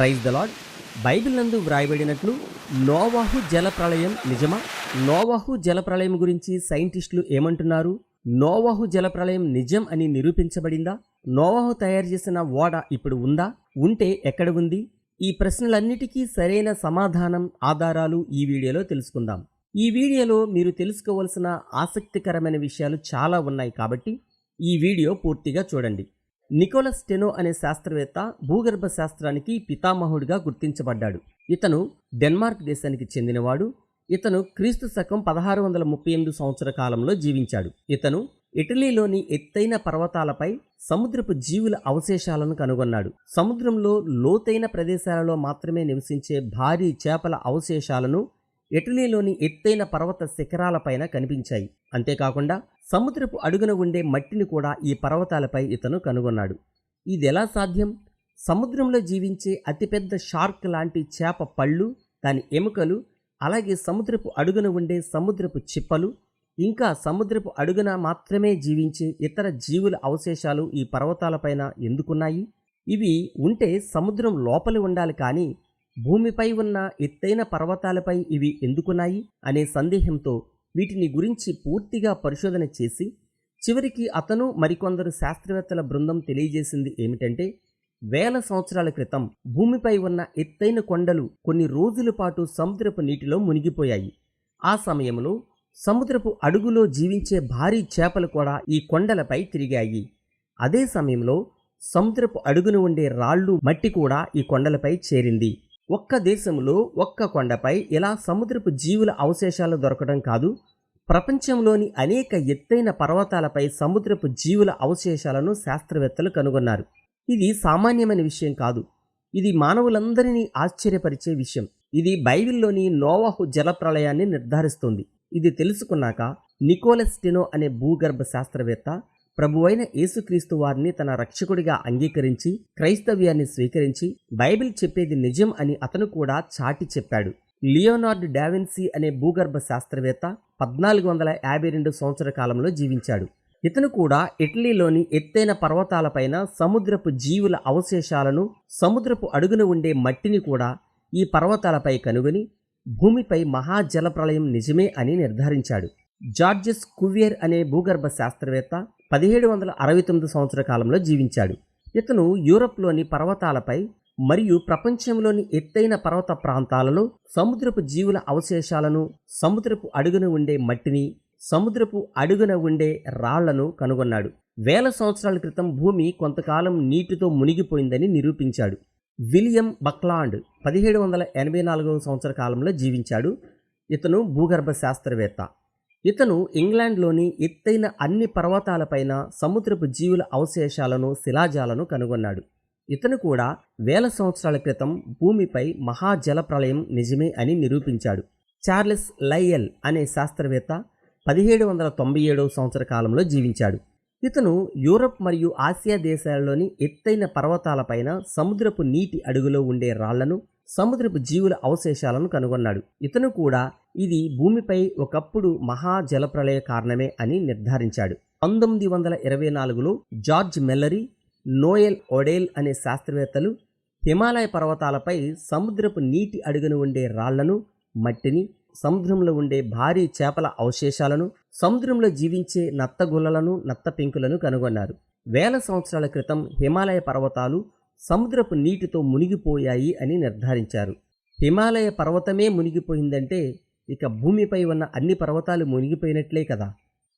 Praise the lord Bible నందు వ్రాయబడినట్లు నోవాహు జల ప్రళయం నిజమా? నోవాహు జల ప్రళయం గురించి సైంటిస్టులు ఏమంటున్నారు? నోవాహు జల ప్రళయం నిజం అని నిరూపించబడిందా? నోవాహు తయారు చేసిన ఓడ ఇప్పుడు ఉందా? ఉంటే ఎక్కడ ఉంది? ఈ ప్రశ్నలన్నిటికీ సరైన సమాధానం ఆధారాలు ఈ వీడియోలో తెలుసుకుందాం. ఈ వీడియోలో మీరు తెలుసుకోవలసిన ఆసక్తికరమైన విషయాలు చాలా ఉన్నాయి కాబట్టి ఈ వీడియో పూర్తిగా చూడండి. నికోలస్ టెనో అనే శాస్త్రవేత్త భూగర్భ శాస్త్రానికి పితామహుడిగా గుర్తించబడ్డాడు. ఇతను డెన్మార్క్ దేశానికి చెందినవాడు. ఇతను క్రీస్తు శకం పదహారు వందల ముప్పై ఎనిమిది సంవత్సర కాలంలో జీవించాడు. ఇతను ఇటలీలోని ఎత్తైన పర్వతాలపై సముద్రపు జీవుల అవశేషాలను కనుగొన్నాడు. సముద్రంలో లోతైన ప్రదేశాలలో మాత్రమే నివసించే భారీ చేపల అవశేషాలను ఇటలీలోని ఎత్తైన పర్వత శిఖరాలపైన కనిపించాయి. అంతేకాకుండా సముద్రపు అడుగున ఉండే మట్టిని కూడా ఈ పర్వతాలపై ఇతను కనుగొన్నాడు. ఇది ఎలా సాధ్యం? సముద్రంలో జీవించే అతిపెద్ద షార్క్ లాంటి చేప పళ్ళు దాని ఎముకలు అలాగే సముద్రపు అడుగున ఉండే సముద్రపు చిప్పలు ఇంకా సముద్రపు అడుగున మాత్రమే జీవించే ఇతర జీవుల అవశేషాలు ఈ పర్వతాలపైన ఎందుకున్నాయి? ఇవి ఉంటే సముద్రం లోపలి ఉండాలి కానీ భూమిపై ఉన్న ఎత్తైన పర్వతాలపై ఇవి ఎందుకున్నాయి? అనే సందేహంతో వీటిని గురించి పూర్తిగా పరిశోధన చేసి చివరికి అతను మరికొందరు శాస్త్రవేత్తల బృందం తెలియజేసింది ఏమిటంటే వేల సంవత్సరాల క్రితం భూమిపై ఉన్న ఎత్తైన కొండలు కొన్ని రోజుల పాటు సముద్రపు నీటిలో మునిగిపోయాయి. ఆ సమయంలో సముద్రపు అడుగులో జీవించే భారీ చేపలు కూడా ఈ కొండలపై తిరిగాయి. అదే సమయంలో సముద్రపు అడుగున ఉండే రాళ్ళు మట్టి కూడా ఈ కొండలపై చేరింది. ఒక్క దేశంలో ఒక్క కొండపై ఇలా సముద్రపు జీవుల అవశేషాలు దొరకడం కాదు. ప్రపంచంలోని అనేక ఎత్తైన పర్వతాలపై సముద్రపు జీవుల అవశేషాలను శాస్త్రవేత్తలు కనుగొన్నారు. ఇది సామాన్యమైన విషయం కాదు. ఇది మానవులందరినీ ఆశ్చర్యపరిచే విషయం. ఇది బైబిల్లోని నోవాహు జలప్రళయాన్ని నిర్ధారిస్తుంది. ఇది తెలుసుకున్నాక నికోలెస్టినో అనే భూగర్భ శాస్త్రవేత్త ప్రభువైన యేసుక్రీస్తు వారిని తన రక్షకుడిగా అంగీకరించి క్రైస్తవ్యాన్ని స్వీకరించి బైబిల్ చెప్పేది నిజం అని అతను కూడా చాటి చెప్పాడు. లియోనార్డ్ డావిన్సీ అనే భూగర్భ శాస్త్రవేత్త పద్నాలుగు వందల యాభై రెండు సంవత్సర కాలంలో జీవించాడు. ఇతను కూడా ఇటలీలోని ఎత్తైన పర్వతాలపైన సముద్రపు జీవుల అవశేషాలను సముద్రపు అడుగున ఉండే మట్టిని కూడా ఈ పర్వతాలపై కనుగొని భూమిపై మహాజలప్రలయం నిజమే అని నిర్ధారించాడు. జార్జెస్ కువియర్ అనే భూగర్భ శాస్త్రవేత్త పదిహేడు వందల అరవై తొమ్మిది సంవత్సర కాలంలో జీవించాడు. ఇతను యూరప్లోని పర్వతాలపై మరియు ప్రపంచంలోని ఎత్తైన పర్వత ప్రాంతాలలో సముద్రపు జీవుల అవశేషాలను సముద్రపు అడుగున ఉండే మట్టిని సముద్రపు అడుగున ఉండే రాళ్ళను కనుగొన్నాడు. వేల సంవత్సరాల క్రితం భూమి కొంతకాలం నీటితో మునిగిపోయిందని నిరూపించాడు. విలియం బక్లాండ్ పదిహేడు వందల ఎనభై నాలుగవ సంవత్సర కాలంలో జీవించాడు. ఇతను భూగర్భ శాస్త్రవేత్త. ఇతను ఇంగ్లాండ్లోని ఎత్తైన అన్ని పర్వతాలపైన సముద్రపు జీవుల అవశేషాలను శిలాజాలను కనుగొన్నాడు. ఇతను కూడా వేల సంవత్సరాల క్రితం భూమిపై మహాజల ప్రళయం నిజమే అని నిరూపించాడు. చార్లెస్ లైయల్ అనే శాస్త్రవేత్త పదిహేడు వందల తొంభై ఏడవ సంవత్సర కాలంలో జీవించాడు. ఇతను యూరప్ మరియు ఆసియా దేశాలలోని ఎత్తైన పర్వతాలపైన సముద్రపు నీటి అడుగులో ఉండే రాళ్ళను సముద్రపు జీవుల అవశేషాలను కనుగొన్నాడు. ఇతను కూడా ఇది భూమిపై ఒకప్పుడు మహా జలప్రళయ కారణమే అని నిర్ధారించాడు. పంతొమ్మిది వందల ఇరవై నాలుగులో జార్జ్ మెల్లరీ నోయల్ ఒడేల్ అనే శాస్త్రవేత్తలు హిమాలయ పర్వతాలపై సముద్రపు నీటి అడుగున ఉండే రాళ్ళను మట్టిని సముద్రంలో ఉండే భారీ చేపల అవశేషాలను సముద్రంలో జీవించే నత్తగుల్లలను నత్త పెంకులను కనుగొన్నారు. వేల సంవత్సరాల క్రితం హిమాలయ పర్వతాలు సముద్రపు నీటితో మునిగిపోయాయి అని నిర్ధారించారు. హిమాలయ పర్వతమే మునిగిపోయిందంటే ఇక భూమిపై ఉన్న అన్ని పర్వతాలు మునిగిపోయినట్లే కదా.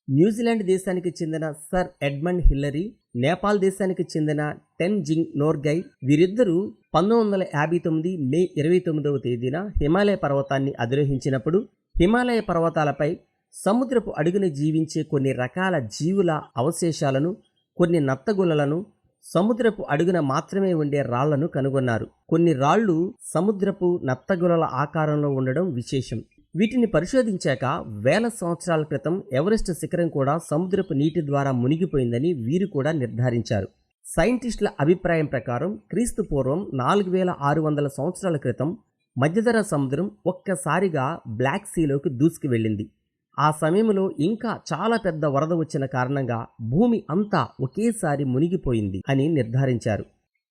న్యూజిలాండ్ దేశానికి చెందిన సర్ ఎడ్మండ్ హిల్లరీ నేపాల్ దేశానికి చెందిన టెన్ జింగ్ నోర్గై వీరిద్దరూ పంతొమ్మిది వందల యాభై తొమ్మిది మే ఇరవై తొమ్మిదవ తేదీన హిమాలయ పర్వతాన్ని అధిరోహించినప్పుడు హిమాలయ పర్వతాలపై సముద్రపు అడుగున జీవించే కొన్ని రకాల జీవుల అవశేషాలను కొన్ని నత్తగులలను సముద్రపు అడుగున మాత్రమే ఉండే రాళ్ళను కనుగొన్నారు. కొన్ని రాళ్ళు సముద్రపు నత్తగులల ఆకారంలో ఉండడం విశేషం. వీటిని పరిశోధించాక వేల సంవత్సరాల క్రితం ఎవరెస్ట్ శిఖరం కూడా సముద్రపు నీటి ద్వారా మునిగిపోయిందని వీరు కూడా నిర్ధారించారు. సైంటిస్టుల అభిప్రాయం ప్రకారం క్రీస్తు పూర్వం నాలుగు వేల ఆరు వందల సంవత్సరాల క్రితం మధ్యధర సముద్రం ఒక్కసారిగా బ్లాక్ సీలోకి దూసుకు వెళ్ళింది ఆ సమయంలో ఇంకా చాలా పెద్ద వరద వచ్చిన కారణంగా భూమి అంతా ఒకేసారి మునిగిపోయింది అని నిర్ధారించారు.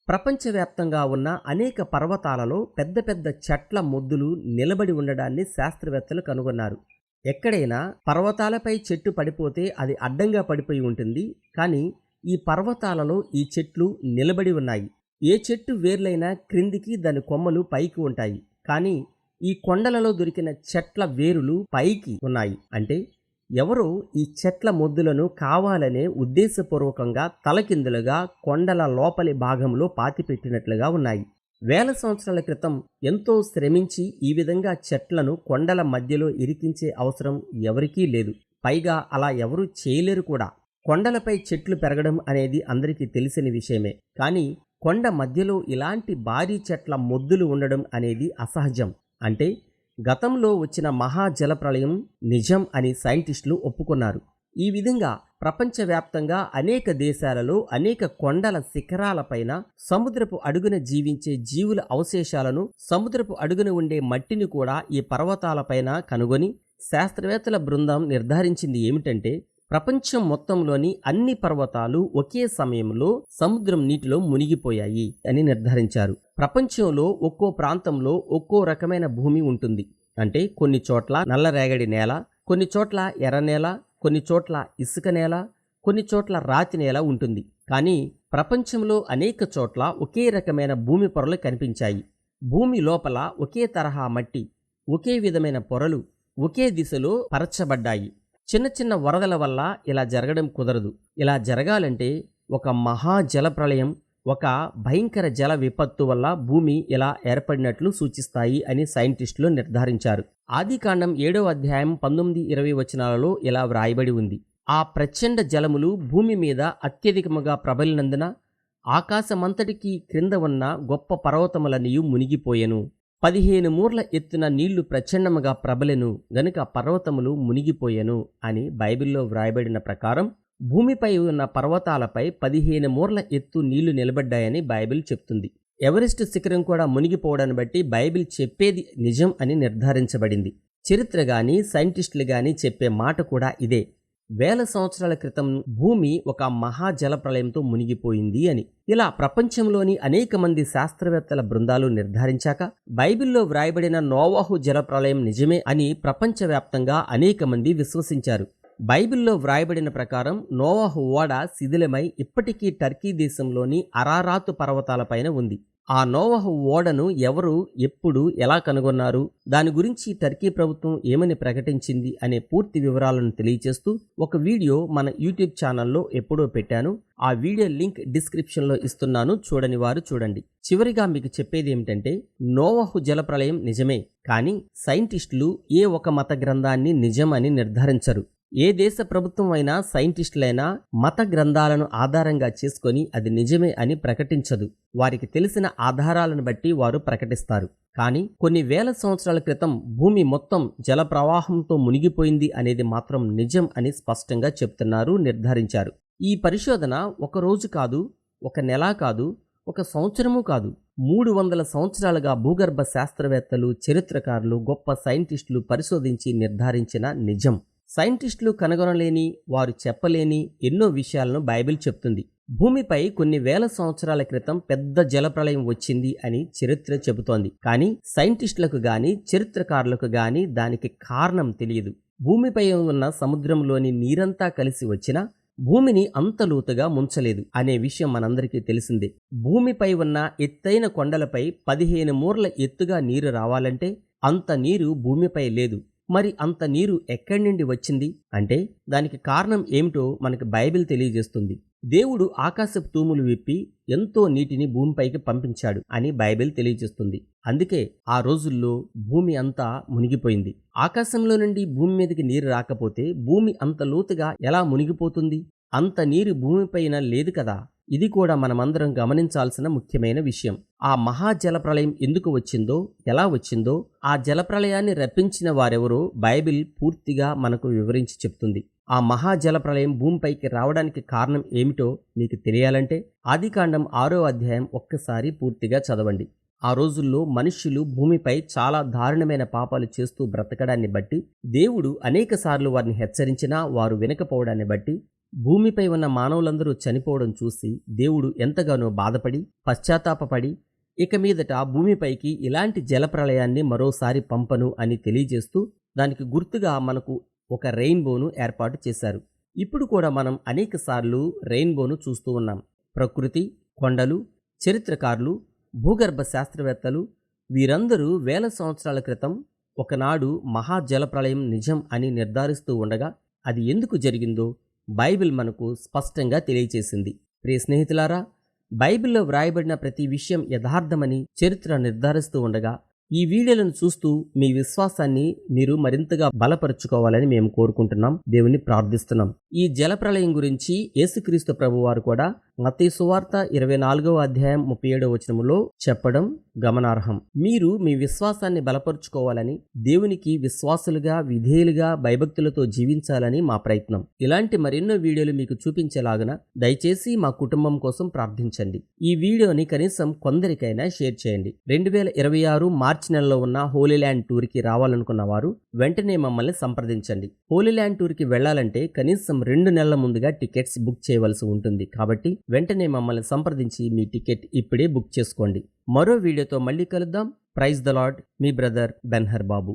ప్రపంచవ్యాప్తంగా ఉన్న అనేక పర్వతాలలో పెద్ద పెద్ద చెట్ల మొద్దులు నిలబడి ఉండడాన్ని శాస్త్రవేత్తలు కనుగొన్నారు. ఎక్కడైనా పర్వతాలపై చెట్టు పడిపోతే అది అడ్డంగా పడిపోయి ఉంటుంది. కానీ ఈ పర్వతాలలో ఈ చెట్లు నిలబడి ఉన్నాయి. ఏ చెట్టు వేర్లైనా క్రిందికి దాని కొమ్మలు పైకి ఉంటాయి. కానీ ఈ కొండలలో దొరికిన చెట్ల వేరులు పైకి ఉన్నాయి. అంటే ఎవరో ఈ చెట్ల మొద్దులను కావాలనే ఉద్దేశపూర్వకంగా తలకిందులుగా కొండల లోపలి భాగంలో పాతిపెట్టినట్లుగా ఉన్నాయి. వేల సంవత్సరాల క్రితం ఎంతో శ్రమించి ఈ విధంగా చెట్లను కొండల మధ్యలో ఇరికించే అవసరం ఎవరికీ లేదు. పైగా అలా ఎవరూ చేయలేరు కూడా. కొండలపై చెట్లు పెరగడం అనేది అందరికీ తెలిసిన విషయమే. కానీ కొండ మధ్యలో ఇలాంటి భారీ చెట్ల మొద్దులు ఉండడం అనేది అసహజం. అంటే గతంలో వచ్చిన మహా జలప్రళయం నిజం అని సైంటిస్టులు ఒప్పుకున్నారు. ఈ విధంగా ప్రపంచవ్యాప్తంగా అనేక దేశాలలో అనేక కొండల శిఖరాలపైన సముద్రపు అడుగున జీవించే జీవుల అవశేషాలను సముద్రపు అడుగున ఉండే మట్టిని కూడా ఈ పర్వతాలపైన కనుగొని శాస్త్రవేత్తల బృందం నిర్ధారించింది ఏమిటంటే ప్రపంచం మొత్తంలోని అన్ని పర్వతాలు ఒకే సమయంలో సముద్రం నీటిలో మునిగిపోయాయి అని నిర్ధారించారు. ప్రపంచంలో ఒక్కో ప్రాంతంలో ఒక్కో రకమైన భూమి ఉంటుంది. అంటే కొన్ని చోట్ల నల్లరేగడి నేల కొన్ని చోట్ల ఎర్ర నేల కొన్ని చోట్ల ఇసుక నేల కొన్ని చోట్ల రాతి నేల ఉంటుంది. కానీ ప్రపంచంలో అనేక చోట్ల ఒకే రకమైన భూమి పొరలు కనిపించాయి. భూమి లోపల ఒకే తరహా మట్టి ఒకే విధమైన పొరలు ఒకే దిశలో పరచబడ్డాయి. చిన్న చిన్న వరదల వల్ల ఇలా జరగడం కుదరదు. ఇలా జరగాలంటే ఒక మహా జల ప్రళయం ఒక భయంకర జల విపత్తు వల్ల భూమి ఇలా ఏర్పడినట్లు సూచిస్తాయి అని సైంటిస్టులు నిర్ధారించారు. ఆదికాండం ఏడవ అధ్యాయం పంతొమ్మిది ఇరవై వచనాలలో ఇలా వ్రాయబడి ఉంది. ఆ ప్రచండ జలములు భూమి మీద అత్యధికముగా ప్రబలినందున ఆకాశమంతటికి క్రింద ఉన్న గొప్ప పర్వతములనియు మునిగిపోయెను. పదిహేను మూర్ల ఎత్తున నీళ్ళు ప్రచండముగా ప్రబలెను గనుక పర్వతములు మునిగిపోయెను అని బైబిల్లో వ్రాయబడిన ప్రకారం భూమిపై ఉన్న పర్వతాలపై పదిహేను మూర్ల ఎత్తు నీళ్ళు నిలబడ్డాయని బైబిల్ చెప్తుంది. ఎవరెస్ట్ శిఖరం కూడా మునిగిపోవడాన్ని బట్టి బైబిల్ చెప్పేది నిజం అని నిర్ధారించబడింది. చరిత్ర గాని సైంటిస్టులు గాని చెప్పే మాట కూడా ఇదే. వేల సంవత్సరాల క్రితం భూమి ఒక మహాజల ప్రళయంతో మునిగిపోయింది అని. ఇలా ప్రపంచంలోని అనేక మంది శాస్త్రవేత్తల బృందాలు నిర్ధారించాక బైబిల్లో వ్రాయబడిన నోవాహు జలప్రలయం నిజమే అని ప్రపంచవ్యాప్తంగా అనేక మంది విశ్వసించారు. బైబిల్లో వ్రాయబడిన ప్రకారం నోవాహు ఓడ శిథిలమై ఇప్పటికీ టర్కీ దేశంలోని అరారాతు పర్వతాలపైన ఉంది. ఆ నోవహు ఓడను ఎవరు ఎప్పుడు ఎలా కనుగొన్నారు దాని గురించి టర్కీ ప్రభుత్వం ఏమని ప్రకటించింది అనే పూర్తి వివరాలను తెలియచేస్తూ ఒక వీడియో మన యూట్యూబ్ ఛానల్లో ఎప్పుడో పెట్టాను. ఆ వీడియో లింక్ డిస్క్రిప్షన్లో ఇస్తున్నాను. చూడని వారు చూడండి. చివరిగా మీకు చెప్పేది ఏమిటంటే నోవహు జలప్రలయం నిజమే కానీ సైంటిస్టులు ఏ ఒక మత గ్రంథాన్ని నిజం అని నిర్ధారించరు. ఏ దేశ ప్రభుత్వం అయినా సైంటిస్టులైనా మత గ్రంథాలను ఆధారంగా చేసుకొని అది నిజమే అని ప్రకటించదు. వారికి తెలిసిన ఆధారాలను బట్టి వారు ప్రకటిస్తారు. కానీ కొన్ని వేల సంవత్సరాల క్రితం భూమి మొత్తం జల ప్రవాహంతో మునిగిపోయింది అనేది మాత్రం నిజం అని స్పష్టంగా చెప్తున్నారు నిర్ధారించారు. ఈ పరిశోధన ఒక రోజు కాదు ఒక నెల కాదు ఒక సంవత్సరము కాదు. మూడు వందల సంవత్సరాలుగా భూగర్భ శాస్త్రవేత్తలు చరిత్రకారులు గొప్ప సైంటిస్టులు పరిశోధించి నిర్ధారించిన నిజం. సైంటిస్టులు కనుగొనలేని వారు చెప్పలేని ఎన్నో విషయాలను బైబిల్ చెప్తుంది. భూమిపై కొన్ని వేల సంవత్సరాల క్రితం పెద్ద జలప్రలయం వచ్చింది అని చరిత్ర చెబుతోంది. కానీ సైంటిస్టులకు గాని చరిత్రకారులకు గాని దానికి కారణం తెలియదు. భూమిపై ఉన్న సముద్రంలోని నీరంతా కలిసి వచ్చినా భూమిని అంత లోతుగా ముంచలేదు అనే విషయం మనందరికీ తెలిసిందే. భూమిపై ఉన్న ఎత్తైన కొండలపై పదిహేను మూర్ల ఎత్తుగా నీరు రావాలంటే అంత నీరు భూమిపై లేదు. మరి అంత నీరు ఎక్కడి నుండి వచ్చింది? అంటే దానికి కారణం ఏమిటో మనకి బైబిల్ తెలియజేస్తుంది. దేవుడు ఆకాశపు తూములు విప్పి ఎంతో నీటిని భూమిపైకి పంపించాడు అని బైబిల్ తెలియజేస్తుంది. అందుకే ఆ రోజుల్లో భూమి అంతా మునిగిపోయింది. ఆకాశంలో నుండి భూమి మీదకి నీరు రాకపోతే భూమి అంత లోతుగా ఎలా మునిగిపోతుంది? అంత నీరు భూమిపైన లేదు కదా? ఇది కూడా మనమందరం గమనించాల్సిన ముఖ్యమైన విషయం. ఆ మహా జలప్రలయం ఎందుకు వచ్చిందో ఎలా వచ్చిందో ఆ జలప్రలయాన్ని రప్పించిన వారెవరో బైబిల్ పూర్తిగా మనకు వివరించి చెప్తుంది. ఆ మహా జలప్రలయం భూమిపైకి రావడానికి కారణం ఏమిటో మీకు తెలియాలంటే ఆదికాండం ఆరో అధ్యాయం ఒక్కసారి పూర్తిగా చదవండి. ఆ రోజుల్లో మనుష్యులు భూమిపై చాలా దారుణమైన పాపాలు చేస్తూ బ్రతకడాన్ని బట్టి దేవుడు అనేకసార్లు వారిని హెచ్చరించినా వారు వినకపోవడాన్ని బట్టి భూమిపై ఉన్న మానవులందరూ చనిపోవడం చూసి దేవుడు ఎంతగానో బాధపడి పశ్చాత్తాపపడి ఇక మీదట భూమిపైకి ఇలాంటి జలప్రళయాన్ని మరోసారి పంపను అని తెలియజేస్తూ దానికి గుర్తుగా మనకు ఒక రెయిన్బోను ఏర్పాటు చేశారు. ఇప్పుడు కూడా మనం అనేకసార్లు రెయిన్బోను చూస్తూ ఉన్నాం. ప్రకృతి కొండలు చరిత్రకారులు భూగర్భ శాస్త్రవేత్తలు వీరందరూ వేల సంవత్సరాల క్రితం ఒకనాడు మహాజలప్రలయం నిజం అని నిర్ధారిస్తూ ఉండగా అది ఎందుకు జరిగిందో బైబిల్ మనకు స్పష్టంగా తెలియచేసింది. ప్రియ స్నేహితులారా బైబిల్లో వ్రాయబడిన ప్రతి విషయం యథార్థమని చరిత్ర నిర్ధారిస్తూ ఉండగా ఈ వీడియోలను చూస్తూ మీ విశ్వాసాన్ని మీరు మరింతగా బలపరుచుకోవాలని మేము కోరుకుంటున్నాం దేవుని ప్రార్థిస్తున్నాం. ఈ జలప్రళయం గురించి యేసుక్రీస్తు ప్రభువారు కూడా మత్తయి సువార్త ఇరవై నాలుగవ అధ్యాయం ముప్పై ఏడవ వచనములో చెప్పడం గమనార్హం. మీరు మీ విశ్వాసాన్ని బలపరుచుకోవాలని దేవునికి విశ్వాసులుగా విధేయులుగా భయభక్తులతో జీవించాలని మా ప్రయత్నం. ఇలాంటి మరెన్నో వీడియోలు మీకు చూపించేలాగన దయచేసి మా కుటుంబం కోసం ప్రార్థించండి. ఈ వీడియోని కనీసం కొందరికైనా షేర్ చేయండి. రెండు వేల ఇరవై ఆరు మార్చి నెలలో ఉన్న హోలీ ల్యాండ్ టూర్కి రావాలనుకున్న వారు వెంటనే మమ్మల్ని సంప్రదించండి. హోలీ ల్యాండ్ టూర్కి వెళ్ళాలంటే కనీసం రెండు నెలల ముందుగా టికెట్స్ బుక్ చేయవలసి ఉంటుంది. కాబట్టి వెంటనే మమ్మల్ని సంప్రదించి మీ టికెట్ ఇప్పుడే బుక్ చేసుకోండి. మరో వీడియోతో మళ్ళీ కలుద్దాం. ప్రైజ్ ద లాడ్ మీ బ్రదర్ బెన్హర్ బాబు